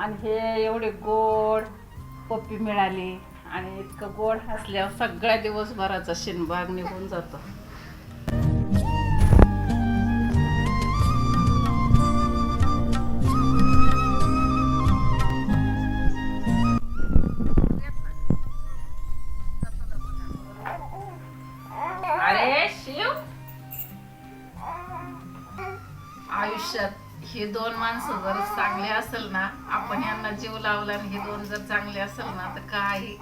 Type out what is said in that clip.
आणि हे एवढे गोड पप्पी मिळाली. आणि इतकं गोड हसल्यावर सगळ्या दिवसभराचा शिनबाग निघून जातो. अरे आयुष्यात हे दोन माणसं जर चांगले असेल ना आपण यांना जीव लावला आणि हे दोन जर चांगले असेल ना तर काही